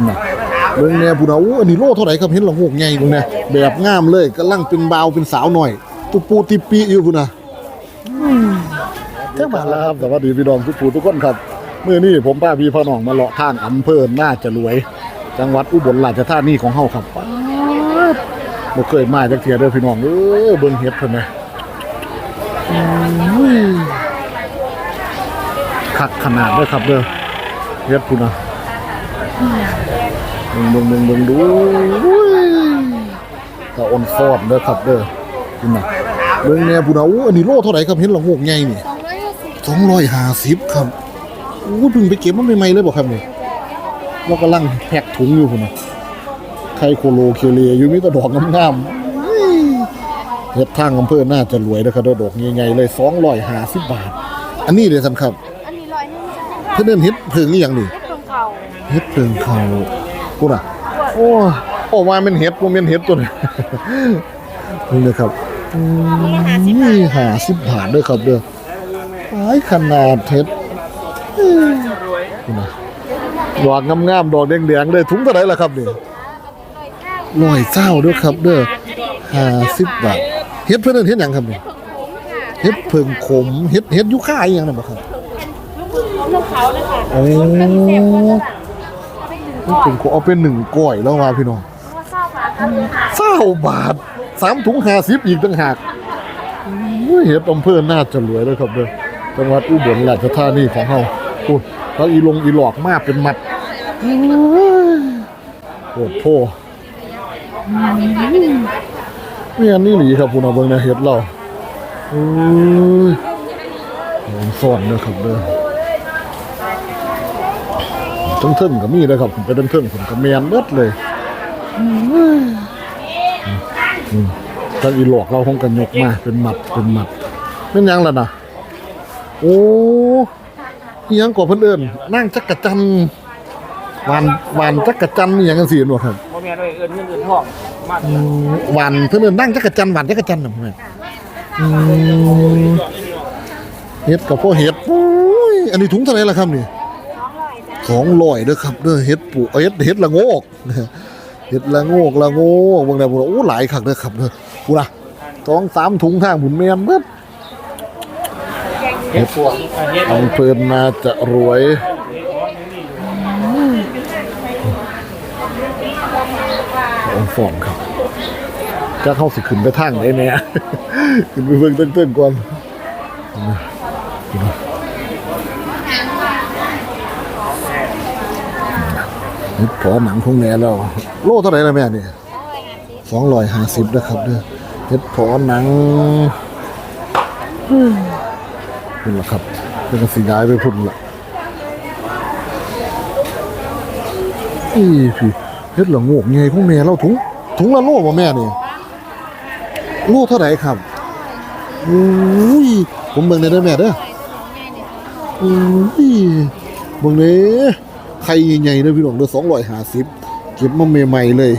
คุณน่ะเบิ่งแน่พุ่นน่ะโอ้อันนี้โลเท่าไหร่ครับเห็นละโงกใหญ่เบิ่งแน่แบบงามเลยกำลังเป็นบ่าวเป็นสาวหน่อยตุปูติปีอยู่พุ่นน่ะอืมแจ้งมาแล้วครับสวัสดีพี่น้องทุกผู้ทุกคนครับมื้อนี้ผมพาพี่พ่อน้องมาเลาะทางอำเภอน่าจะรวย จังหวัดอุบลราชธานีของเฮาครับป๊าดบ่เคยมาจักเที่ยเด้อพี่น้องเอ้ยเบิ่งเฮ็ดเพิ่นนะอุ้ยคักขนาดเด้อครับเด้อเฮ็ดพุ่นน่ะ เบิ่งเบิ่งเบิ่งเบิ่งดูอุ้ยตะอ่อนฟอดเด้อครับเด้อพุ่นน่ะเบิ่งแน่พุ่นน่ะโอ้อันนี้โลเท่าไหร่ครับเห็นละโงกใหญ่นี่สองร้อยห้าสิบ250ครับโอ้เพิ่งไปเก็บมันใหม่ๆเลยบ่ครับนี่เรากำลังแพ็คถุงอยู่พุ่นน่ะไทโคโลเคเลียอยู่มีแต่ดอกงามๆเฮ้ยเฮ็ดทางอำเภอน่าจะรวยนะครับดอกใหญ่ๆเลย250บาท อันนี้เลยสำคัญอันนี้ร้อยหนึงจ้ะเพิ่นเอิ้นเฮ็ดเพิงอีหยังนี่ เฮ็ดเพิงเขากูน่ะโอ้โอ้ว่ามันเฮ็ดบ่แม่นเฮ็ดตัวนี้นี่เลยครับอืม50บาทด้อครับเด้อหลายขนาดเฮ็ดนะดอกงามๆดอกแดงๆเลยถุงเท่าไหร่ล่ะครับนี่ร้อยเจ้าด้วยครับเด้อห้าสิบบาทเฮ็ดเพื่อนเฮ็ดยังครับเนี่ยเฮ็ดเพิงขมเฮ็ดเฮ็ดยุค่าอีหยังนั่นบ่ครับลูกเขาเลยค่ะโอ้ เฮ็ดเพิงขมเอาเป็นหนึ่งก้อยแล้วมาพี่น้องเศร้าบาทสามถุงห้าสิบอีกต่างหากอุ้ยเฮ็ดอำเภอน่าจะรวยแล้วครับเด้อจังหวัดอุบลราชธานีของเฮาพูดแล้วอีลงอีหลอกมากเป็นมัดโอ้โหเนี่ยนี่หลีครับคุณเอาเบิ่งนะเฮ็ดเราโอ้ยผมสอนเด้อครับเด้อ ทั้งเทิงก็มีนะครับผมไปทั้งเทิงผมก็แมนเบิดเลยถ้าอีหลอกเราคงกันยกมา เป็นหมัดเป็นหมัดเป็นยังล่ะนะโอ้ยังกว่าเพิ่อนเอิ้นนั่งจักรจันทร์วานวานจักรจันทร์นี่หยังกันสิเนาะครับบ่แม่นว่าเอิ้นเงินเอิ้นทองวานเพิ่นเอิ้นนั่งจักรจันทร์วานจักรจันทร์น่อืมเฮ็ดกับพ่อเฮ็ดอันนี้ถุงเท่าไหร่ล่ะครับนี่ 200เด้อครับเด้อเฮ็ดปูเฮ็ดเฮ็ดละโงกเฮ็ดละโงกละโงกบางแดพุ่นโอ้หลายคักเด้อครับเด้อพุ่นน่ะสองสามถุงทางพุ่นแม่นเบิดเฮ็ดพวกเฮ็ดอำเภอนาจะรวยองฟอนครับจะเข้าสิขึ้นไปทางไหนเนี่ยขึ้นไปเบิ่งเติ้งๆก่อน พอหนังของแม่แล้ว โลเท่าไหร่ละแม่นี่สองร้อยห้าสิบนะครับเด้อเฮ็ดพอหนังพุ่นละครับเป็นกสีย้ายไปพุ่นละอีพี่เฮ็ดละโงกไงของแม่เราถุงถุงละโลบ่แม่นี่โลเท่าไหร่ครับอุ้ยผมเบิ่งได้เด้แม่เด้ออุ้ยเบิ่งเด้ ไข่ใหญ่ๆเด้อพี่น้องเด้อ250เก็บมาใหม่ๆเลย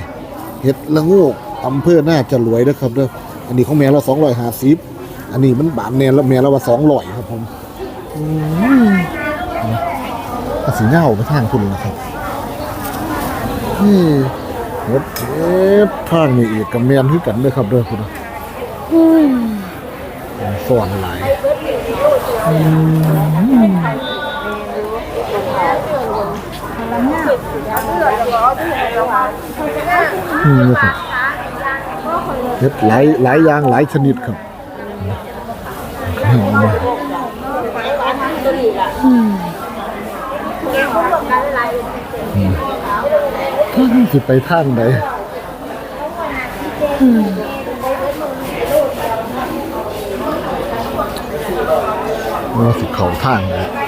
เฮ็ดละงกอำเภอหน่าจะรวยเด้อครับเด้ออันนี้ของแม่เรา250อันนี้มันบาทแนนแล้วแม่เราว่าสองร้อยครับผมอืมอาสีเงาไปทางคุณนะครับนี่รถเอฟทางนี่อีกกับแมนที่กันเลยครับเด้อคุณนะอืมสอนหลายอืม นี่นะครับเฮ็ดหลายหลายอย่างหลายชนิดครับสิไปทางไหนว่าสิเขาทางไหน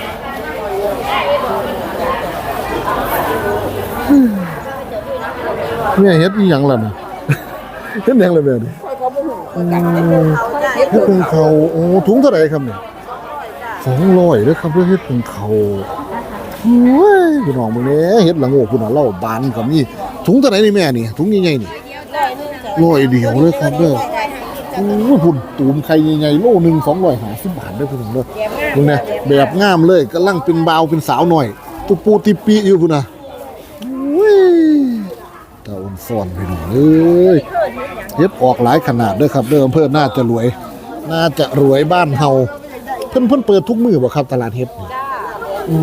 เนี่ยเฮ็ดอีหยังล่ะนะเฮ็ดหยังล่ะแบบนี้เฮ็ดเป็นเขาโอ้ถุงเท่าไหร่ครับเนี่ยสองร้อยเด้อครับเพื่อเฮ็ดเป็นเขาโอ้ยพี่น้องมึงเนี่ยเฮ็ดละโงกคุณน่ะเล่าบานกับนี่ถุงเท่าไหร่นี่แม่นี่ถุงใหญ่ๆนี่ร้อยเดียวเลยครับเด้อโอ้ยพุ่นตูมไข่ใหญ่ๆโลหนึง250บาทเด้อพี่น้องเด้อมึงเนี่ยแบบงามเลยกำลังเป็นบ่าวเป็นสาวหน่อยตุปูติปีอยู่พุ่นน่ะโอ้ย ซ่อนๆพี่น้องเอ้ยเฮ็ดออกหลายขนาดเด้อครับเด้ออำเภอน่าจะรวย น่าจะรวยบ้านเฮาเพิ่นเพิ่นเปิดทุกมื้อบ่ครับตลาดเฮ็ดนี่อื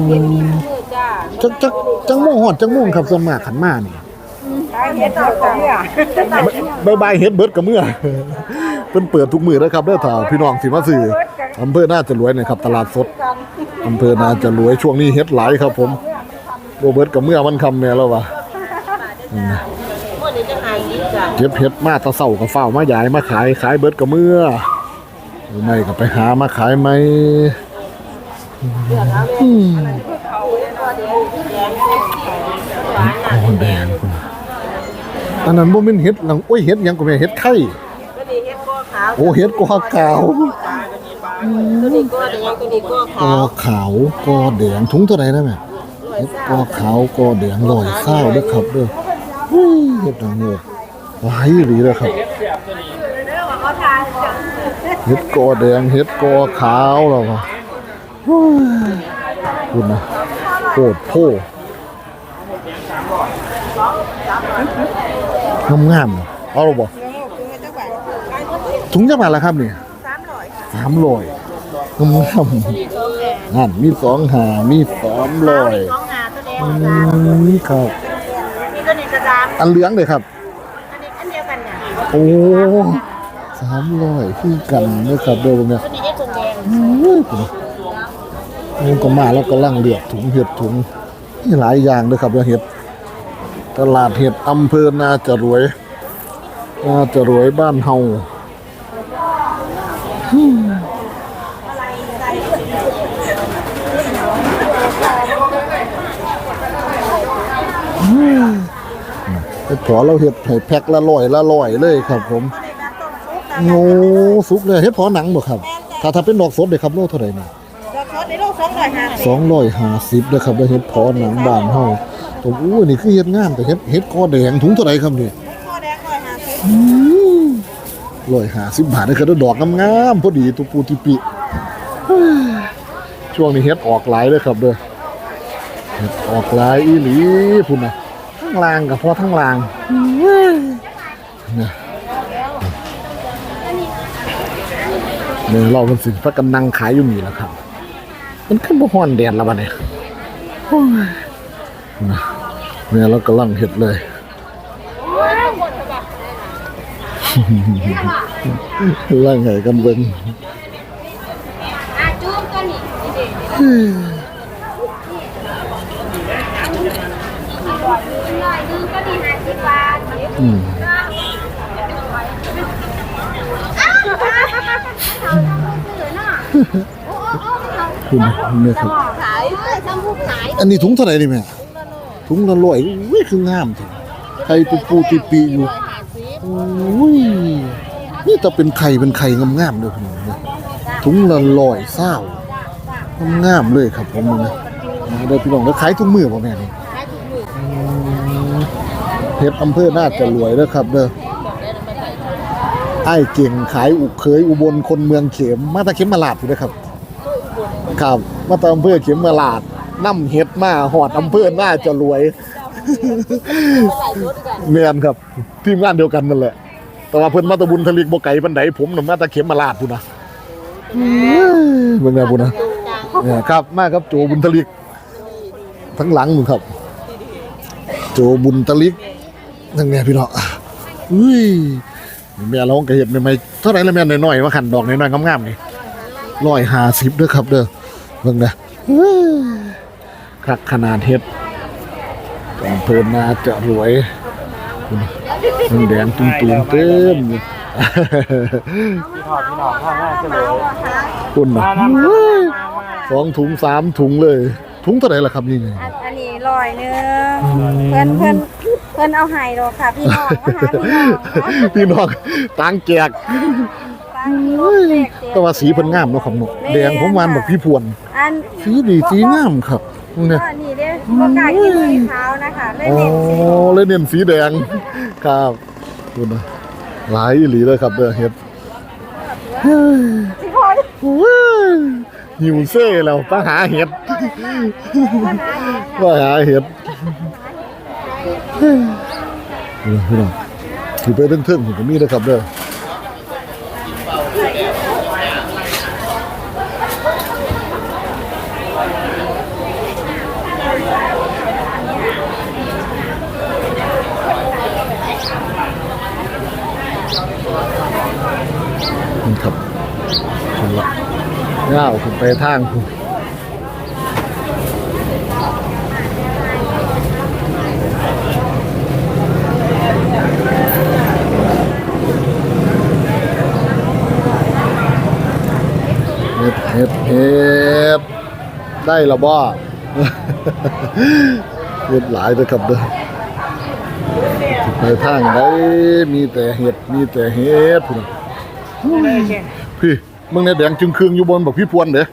มจักจักจังโมงฮอดจังโมงครับส่วนมากขันมานี่เฮ็ดกับเนี่ยบายบายเฮ็ดเบิดกับมื้อเพิ่นเปิดทุกมื้อเด้อครับเด้อถ้าพี่น้องสิมาซื้ออำเภอน่าจะรวยนะครับตลาดสดอำเภอน่าจะรวยช่วงนี้เฮ็ดหลายครับผมโรเบิร์ตกับเมื่อมันคำแม่แล้ววะ อืมเก็บเฮ็ดมาแตะเศร้ากับเฝ้าวมาย้ายมาขายขายเบิดกับเมื่อหรือไม่ก็ไปหามาขายไหมอืมโอ้แดงคุณอันนั้นบ่แม่นเฮ็ดหลังโอ้ยเฮ็ดหยังก็แม่เฮ็ดไข่โอ้เฮ็ดกอขาวกอขาวกอแดงถุงเท่าไหร่นะแม่เฮ็ดกอขาวกอแดงลอยข้าวเด้อครับเด้อ อุ้ยเฮ็ดหนังโง่หลายอีหลีเด้อครับเฮ็ดกอแดงเฮ็ดกอขาวแล้วก็โอ้ยคุณนะโคตรโพงามงามๆเอาหรอบ่ถุงจะบาทละครับนี่สามร้อยงามงามๆนั่นมีสองหามีสามร้อยน้องหาตัวแดงอืมครับนี่ตัวนี้จะดำ อันเหลืองเลยครับ อันนี้อันเดียวกันเนี่ยโอ้สามร้อยคือกันนะครับเด้อเนี่ยตัวนี้เอ็กซ์แดงอุ้ยคุณมันก็มาแล้วก็ลังเลือกถุงเห็ดถุงนี่หลายอย่างเลยครับเห็ดตลาดเห็ดอำเภอนาจะรวยนาจะรวยบ้านเฮาฮึ่ม ฮึ่มไอ้พอเราเห็ดให้แพ็คละร้อยละร้อยเลยครับผมโง่สุกเลยเฮ็ดพอหนังบ่ครับ ถ้าถ้าเป็นดอกสดเด้ครับโลเท่าไหร่นี่ดอกซอสในโลกสองร้อยห้าสิบสองร้อยห้าสิบเด้อครับแล้วเฮ็ดพอหนังบ้านเฮาตรงอู้นี่คือเฮ็ดงามแต่เฮ็ดเฮ็ดคอแดงถุงเท่าไหร่ครับนี่ข้อแดงร้อยห้าสิบร้อยห้าสิบบาทเด้อครับดอกงามๆพอดีตุปูติปิเฮ้ยช่วงนี้เฮ็ดออกหลายเด้อครับเด้อเฮ็ดออกหลายอีหลีพุ่นน่ะทั้ งลางกับพอทั้งลางเนี่ยเนี่ยเรามันสิพักกันนั่งขายอยู่นี่แหละครับ มันขึ้นบ่ฮ้อนแดดแล้วบัดนี้โอ้ยนะเนี่ยเรากำลังเฮ็ดเลยล่างไงกันเบิ่ง อะจุ๊บตัวนี้ร้อยหนึ่งก็ดีห้าสิบบาท อืมคุณเนี่ยครับขายทำผู้ขายอันนี้ถุงเท่าไหร่นี่แม่ถุงละร้อยอุ้ยคืองามจังไข่ปูปูติปีอยู่อุ้ยนี่ถ้าเป็นไข่เป็นไข่งามๆเลยพี่น้องเนี่ยถุงละร้อยเศร้างามๆเลยครับผมนะมาเด้อพี่น้องแล้วขายทุกมือบ่แม่นี่อืม เพชรอำเภอน่าจะรวยเด้อครับเด้อไอ้ายเก่งขายอุกเคยอุบลคนเมืองเข็มมาตะเข็มมาลาดอยู่เด้อครับครับมาตามอำเภอเข็มมาลาดน้ำเฮ็ดมาหอดอำเภอน่าจะรวยแม่นครับทีมงานเดียวกันนั่นแหละ แต่ว่าเพิ่นมาตะบุญทะลิกบ่ไก่ปานใดผมน่ะมาตะเข็มมาลาดพุ่นนะเบิ่งแน่พุ่นนะเนี่ยครับมาครับโจบุญทะลิกทั้งหลังนู่นครับ โจบุญทะลิก นั่นไงพี่น้องอุ้ยแม่เราก็เฮ็ดใหม่ๆเท่าไหร่ละแม่น้อยๆว่าขันดอกน้อยๆงามๆนี่ร้อยห้าสิบด้วยครับเด้อเบิ่งนะคักขนาดเฮ็ดอำเภอนาจะรวยมันแดงตุ้มๆเต็มอยู่พี่ทอดพี่น้องข้างหน้าเฉลยคุณนะสองถุงสามถุงเลย ถุงเท่าไหร่ล่ะครับนี่ไงอันอันนี้ร้อยหนึงเพื่อนเพื่อนเพื่อนเอาไห้ดอกค่ะ พี่น้องมาหาพี่น้องพี่น้องตังแจกฟังรถเล็กเจ็แต่ว่าสีเพิ่นงามเนาะครับเนาะแดงผมวานบอกพี่พวนอันสีดีสีงามครับเนี่ย ก็นี่เด้อบ่กล้ากินสีขาวนะคะเลยโอ้เน้นสีเลยเน้นสีแดง ครับคุณนะหลายอีหลีเลยครับเด้อเฮ็ดสีพอดิว้าวหิวเซ่แล้วไปหาเห็ดไปหาเห็ด นี่พี่น้องถือไปเป็นเทิงๆผมก็มีนะครับเด้อนี่ครับคุณละย่าวผมไปทางคุณ เฮ็ดเฮ็ดเฮ็ดได้และบ่เฮ็ดหลายเด้อครับเด้อสิไปทางใดมีแต่เห็ดมีแต่เห็ดพุ่นน่ะพี่มึงในแดงจึงเครืองอยู่บนบอกพี่พวนเด้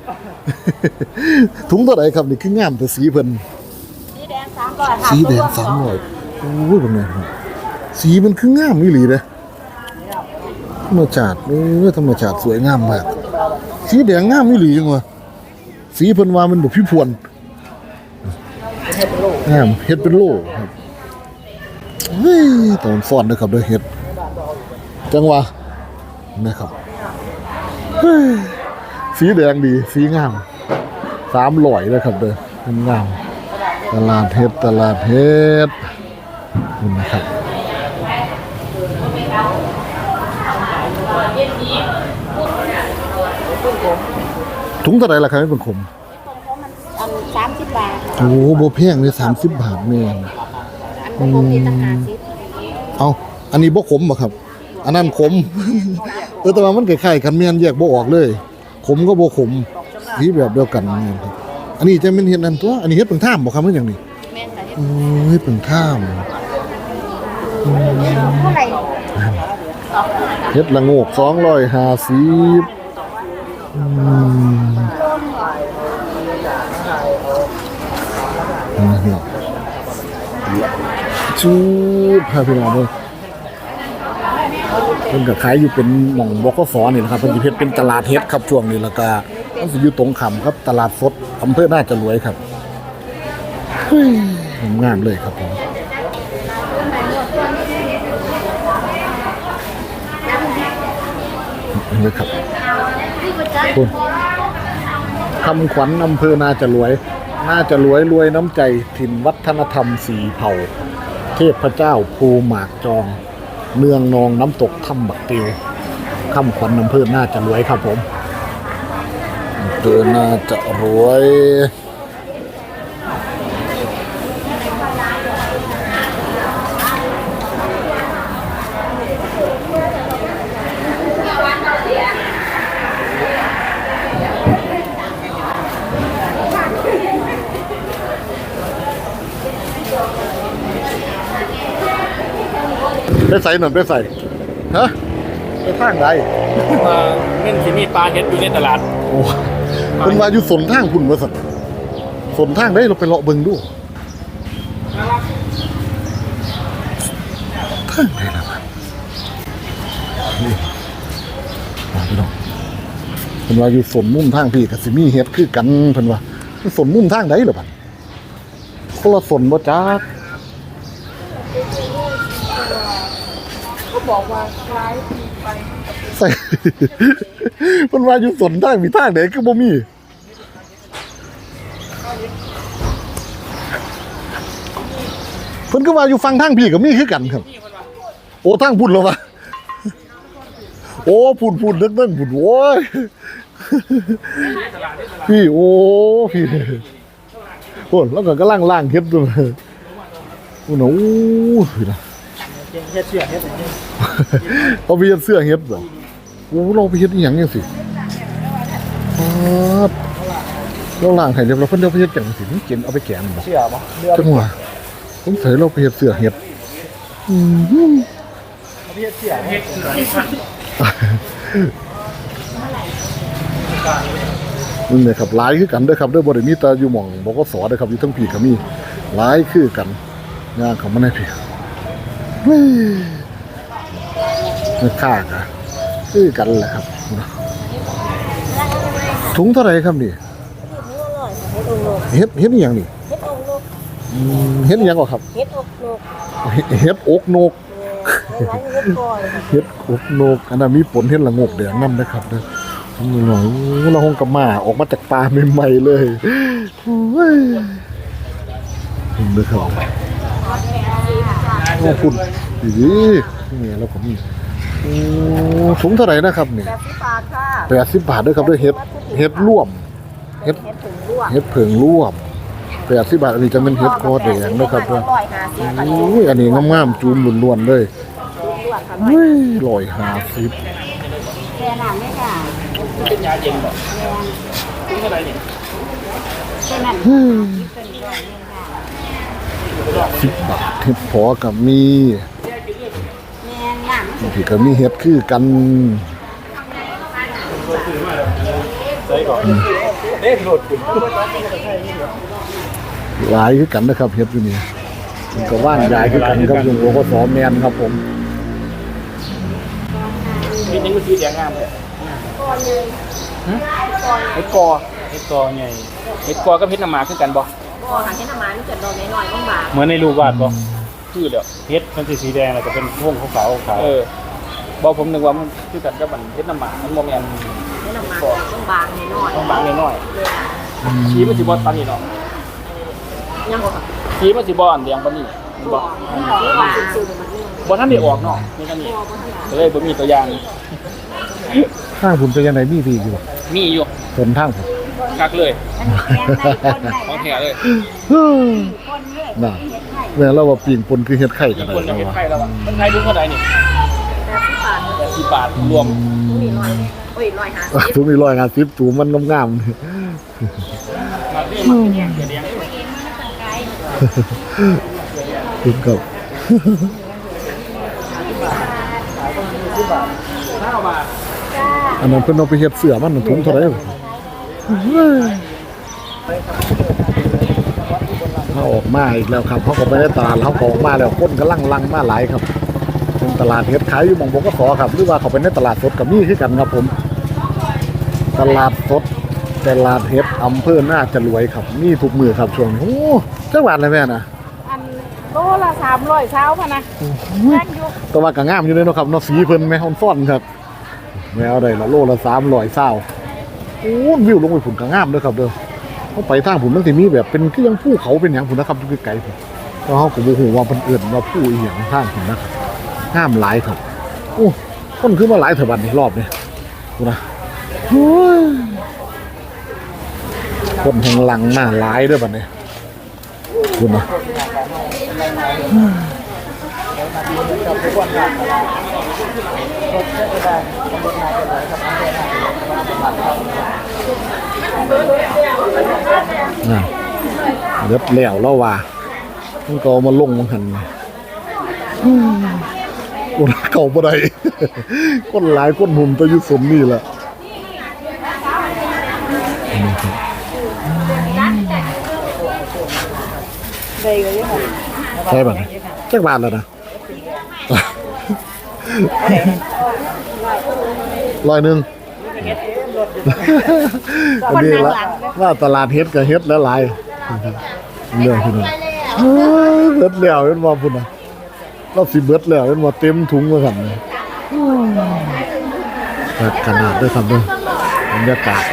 ถุงเท่าไหร่ครับนี่คืองามแต่สีเพิ่นสีแดงสามร้อยค่ะสีแดงสามร้อยโอ้ยเป็นไงครับสีมันคืองามอีหลีเด้ธรรมชาติเออธรรมชาติสวยงามมาก สีแดงงามอีหลีจังวะสีเพิ่นว่ามันแบบพี่พวนงามเฮ็ดเป็นโลครับเฮ้ยตอนฟอนเด้อครับเด้อเฮ็ด จังหวะนะครับเฮ้ยสีแดงดี สีงามสามร้อยเลยครับเด้องามตลาดเฮ็ดตลาดเฮ็ดนี่นะครับ ถุงเท่าไหร่ล่ะครับไม่เป็นขมอันสามสิบบาทโอ้โหโบแพงเลยสามสิบบาทแม่นอันของผมนี่ต่างหาสิเอาอันนี้โบขมบ่ครับ อันนั้นขมเออแต่ว่ามันคล้ายๆกันแม่นแยกโบออกเลยขมก็โบขมสีแบบเดียวกันนี่ครับอันนี้จะเป็นเฮ็ดนั่นตัว อันนี้เฮ็ดเป็นท่ามบ่ครับมันอย่างนี้เฮ็ดเป็นท่ามเห็ดละงก250อืมนี่ครับ ชูพาพี่น้องเด้อเพิ่นก็ขายอยู่เป็นหม่องบกสนี่แหละครับเพิ่นสิเฮ็ดเป็นตลาดเฮ็ดครับช่วงนี้แล้วก็มันสิอยู่ตรงขำครับตลาดสดอำเภอหน่าจะรวยครับเฮ้ยงามเลยครับผมนี่ครับ คุณคำขวัญอำเภอนาจะรวย น่าจะรวยรวยน้ำใจถิ่นวัฒนธรรมสีเผ่า เทพเจ้าภูหมากจอง เมืองนองน้ำตกถ้ำบักติวคำขวัญอำเภอน่าจะรวยครับผมอำเภอน่าจะรวย ไปใส่หน่อยไปใส่ฮะไปทางใดมาเม่นที่มีปลาเห็ดอยู่ในตลาดโอ้เป็นว่าอยู่สนทางคุณว่าสัตว์สนทางได้เราไปเลาะเบิ่งดูทางไหนล่ะครับนี่มาพี่น้องเป็นว่าอยู่สนมุมทางพี่กับสิมีเฮ็ดคือกันเพิ่นว่าสนมุมทางใดเหรอบัดคนละสนบ่จัก เขา บอกว่าคล้ายปีไปใส่เพิ่นว่าอยู่สนทางมีทางไหนคือบ่มีเพิ่นก็ว่าอยู่ฟังทางพี่ก็มีคือกันครับ โอ้ทางพุ่นแล้ววะโอ้พุ่นพุ่นเด้งๆพุ่นโอ้ยพี่โอ้พี่โอ้แล้วก็กำลังล่างเฮ็ดด้วยโอ้โหนอู้พี่นะเห็ดเสียเห็ดอย่างนี้ เอาไปเฮ็ดเสื้อเฮ็ดบ่โอ้เราไปเฮ็ดอีหยังจังซี่ครับเราล่างให้เรียบร้อยเพิ่นเอาไปเฮ็ดจังซี่นี่เก็บเอาไปแกงบ่เสียปะเรือจังหวะผมใส่เราไปเฮ็ดเสื้อเฮ็ดอืมเห็ดเสียเห็ดนี่นครับหลายคือกันเด้อครับเด้อบ่ได้มีแต่อยู่หม่องบกสเด้อครับอยู่ทั้งพี่ก็มีหลายคือกันย่างเขามาในพี่ เฮ้ยไม่ค่ากะคือกันแหละครับ ถุงเท่าไหร่ครับนี่เฮ็ดเฮ็ดอีหยังนี่เฮ็ดองค์ลูกโอืมเฮ็ดอิหยังก่อครับเฮ็ดอกโลกเฮ็ดอกนกหลายเฮ็ดก่อยเฮ็ดอกนกอันนั้นมีผลเฮ็ดละงกแดงนํนะครับเด้อทำหน่อยโอ้เราคงกลับมาออกมาจากป่าใหม่ๆเลยโอ้ยเห็นเด้อครับโอ้คุณดีดีนี่แล้วผม นี่โอ้สูงเท่าไหร่นะครับนี่แบบสิบบาทค่ะแปดสิบบาทด้วยครับด้วยเฮ็ดเฮ็ดร่วมเฮ็ดเฮ็ดถึงลวกเฮ็ดเผิงร่วมแปดสิบบาทอันนี้จะเป็นเฮ็ดคอแดงนะครับเด้อร้อยห้าสิบโอ้ยอันนี้งามๆจูมล้วนๆเลยลวกค่ะเฮ้ยร้อยห้าสิบแค่นั้นเลยค่ะเป็นยาเย็นบ่ถึงเท่าไหร่นี่แค่นั้นเฮ้ยสิบบาทเฮ็ดพอกับมีแม่นย่าง ที่ก็มีเฮ็ดคือกันใส่ก่อนเอ๊ะโหลดคุณหลายคือกันนะครับเฮ็ดอยู่นี่มันก็ว่านยายคือกันครับลุงโอก็สอแมนครับผมนี่นี่มันคือแดงงามเลยเฮ็ดกอเฮ็ดกอไงเฮ็ดกอกับเฮ็ดน้ำหมากคือกันบ่บ่ค่ะเฮ็ดน้ำมันจะดอกน้อยๆบางเหมือนในรูปวาดบ่ คือเดี๋ยวเฮ็ดมันสีสีแดงแล้วก็เป็นวงขาวๆขาวเออบ่ผมนึกว่ามันคือกันกับมันเฮ็ดน้ำหมากมันบ่แม่นๆเฮ็ดน้ำมันต้องบางน้อยต้องบางน้อยๆสีมันสิบ่ปานนี้เนาะๆยังบ่ค่ะสีมันสิบ่อันแดงปานนี้บ่บ่ว่าซื่อๆมันนี่บ่ทันได้ออกเนาะนี่กันนี่ก็เลยบ่มีตัวอย่างข้างผมจะยังไงมีดีอยู่บ่มีอยู่ผลทางผมคักเลยอันนี้แกงได้คนได้ของแท้เลยเฮ้ยค นเลยน่ะเฮ็ดไข่แม่เราว่าปีงปนคือเฮ็ดไข่กัมีนได้คนจะแล้วเฮ็ดว่ะไข่แล้วอะมันไข่ดูเท่าไหร่นี่แบบสิบบาท80บาทรวมนี่ร้อยโอ้ยร้อยห้าสิบทุกนี่ร้อยห้าสิบจูมันงามๆมาเรียกมาเรียกเดี๋ยวเลี้ยงถึงกับข้าวบาทอันนั้นเพิ่นเอาไปเฮ็ดเสื้อมันถุงเท่าไหร่ เขาออกมาอีกแล้วครับเขาก็ไปได้ตลาดเขาก็ออกมาแล้วคนกำลังลังมาหลายครับเป็นตลาดเฮ็ดขายอยู่หมองบกสครับหรือว่าเขาไปในตลาดสดกับมีคือกันครับผม ตลาดสดตลาดเฮ็ดอำเภอน่าจะรวยครับมีทุกมือครับช่วงนี้โอ้จังหวัดอะไรแม่นะอันโลละสามร้อยเช้าพะนะแพงอยู่แต่ว่าก็งามอยู่เลยเนาะครับเนาะสีเพิ่นแม่ฮอนฟ้อนครับแมวได้ละโลละ300เศร้าโอ้วิวลงไปผุนก็งามเด้อครับเด้อ เขาไปทางผุนมันสิมีแบบเป็นคือยังภูเขาเป็นหยังผุนะครับอยู่ไกลๆพุ่นแล้วเขาก็บ่ฮู้ว่าเพิ่นเอิ้นว่าภูอีหยังทางผุนะครับงามหลายครับโอ้คนขึ้นมาหลายเถอะบันี้รอบเนี้พุ่นะคนแห่งหลังมาหลายด้อบัดนี้พุ่นนะ น่ะเล็บแล้วแล้วว่ามันก็เอามาลงมังหันอืมโอ้ยเก่าบ่ได้คนหลายคนหุ่มแตะยุสมนี่แหละนี่ครับได้ก็ยังใช่ป่ะจักบาทแล้วนะร้อยหนึ่ง อันนี้ละว่าตลาดเฮ็ดก็เฮ็ดแล้วหลายเรื่องพี่น้องเบิดแล้วเป็นว่าพุ่นนะเราสิเบิดแล้วเป็นว่าเต็มถุงว่าสั่นเลยขนาดด้วยครับเด้วยบรรยากาศ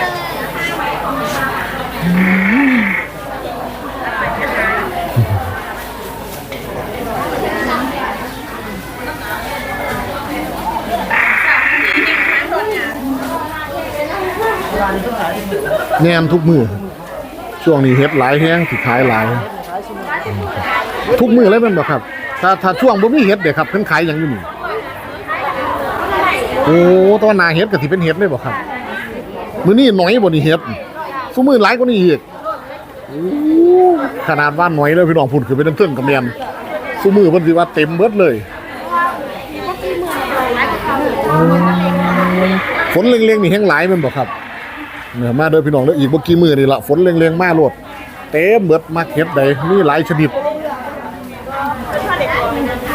แน่นทุกมือช่วงนี้เฮ็ดหลายแฮงสิขายหลาย ทุกมือเลยม่นบ่ครับ ถ้าถ้าช่วงบ่มีเฮ็ดเด้ครับเพิ่นขายหยังอยู่นี่โอ้ตอนหน้าเฮ็ดก็สิเป็นเฮ็ดเลยบ่ครับมื้อนี้น้อยบ่นี่เฮ็ดซุมื้อหลายกว่านี้อีกขนาดว่าน้อยเลยพี่น้องพุ่นคือไปน้ำเทิงกับแม่นซุมื้อเพิ่นสิว่าเต็มเบิดเลยฝนเล็งๆนี่แฮงหลายม่นบ่ครับ เนี่ยมาเด้อพี่น้องเด้ออีกบ่กี่มื้อนี่ล่ะฝนเล็งๆมาโลดเต็มเบิดมักเฮ็ดใดมีหลายชนิด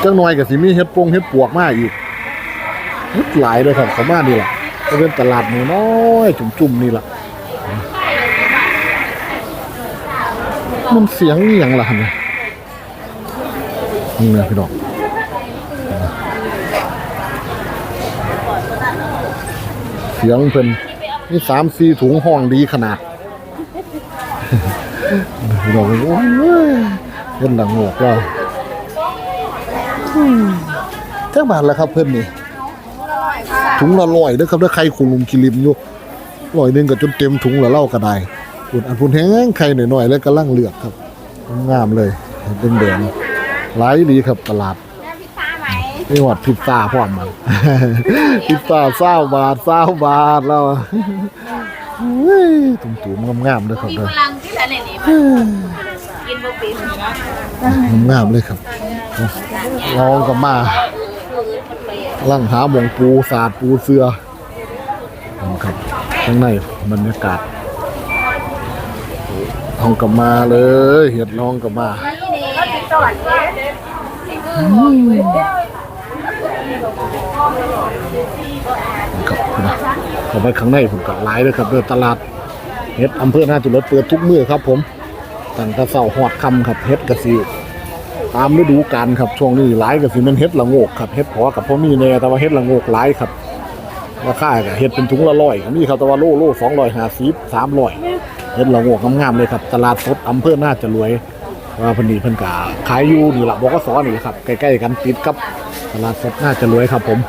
จังหน่อยก็สิมีเฮ็ดปงเฮ็ดปวกมาอีกเฮ็ดหลายเลยครับเขามานี่ล่ะก็เป็นตลาดหมูน้อยจุ่มๆนี่ล่ะมันเสียงอย่างล่ะเนี่ยนี่นะพี่น้องเสียงเพิ่น นี่สามสี่ถุงห้องดีขนาดพี่น้องโอ้ยเพิ่นหลังโงกแล้วอืมแจ้งบาทแล้วครับเพิ่นนี่ถุงละร้อยเด้อครับเด้อใครคุลุมกิลิมอยู่ร้อยหนึงก็จนเต็มถุงละเล่าก็ได้ปุ่นอันพุ่นแห้งใครหน่อยๆแล้วก็ลังเลือกครับ งามเลยเป็นแดงหลายดีครับตลาด นี่หวัดพิซซ่าพร้อมมัน พิซซ่าเศร้าบาทเศร้าบาทแล้วเฮ้ยตุ่มๆงามๆเลยครับมีเด้พอลังที่ไหนนี่มันกินบ่เป็นงามๆเลยครับลองกับมาลังหาหมองปูสาดปูเสือครับข้างในบรรยากาศลองกับมาเลย เห็ดลองกับมา ครับนะเข้าไปข้างในผมก็หลายเลยครับเดินตลาดเฮ็ดอำเภอหน้าจุดลเปิดทุกมือครับ ผมตั้งแต่เช้าฮอดคำครับเฮ็ดกระสิตามฤดูกาลครับช่วงนี้หลายกะสิแมันเฮ็ดละโงกครับเฮ็ดพอกับพ่อมีแน่แต่ว่าเฮ็ดละโงกหลายครับราคาก็เฮ็ดเป็นถุงละร้อยมีครับแต่ว่าโลโล250 300เฮ็ดละโงกงามๆเลยครับ ตลาดสดอำเภอหน้าจะรวยว่าพิ่นนี่เพิ่นก็ขายอยู่นี่ล่ะบกสนี่แหละครับใกล้ๆกันติดกับ ตลาดสดน่าจะรวยครับผม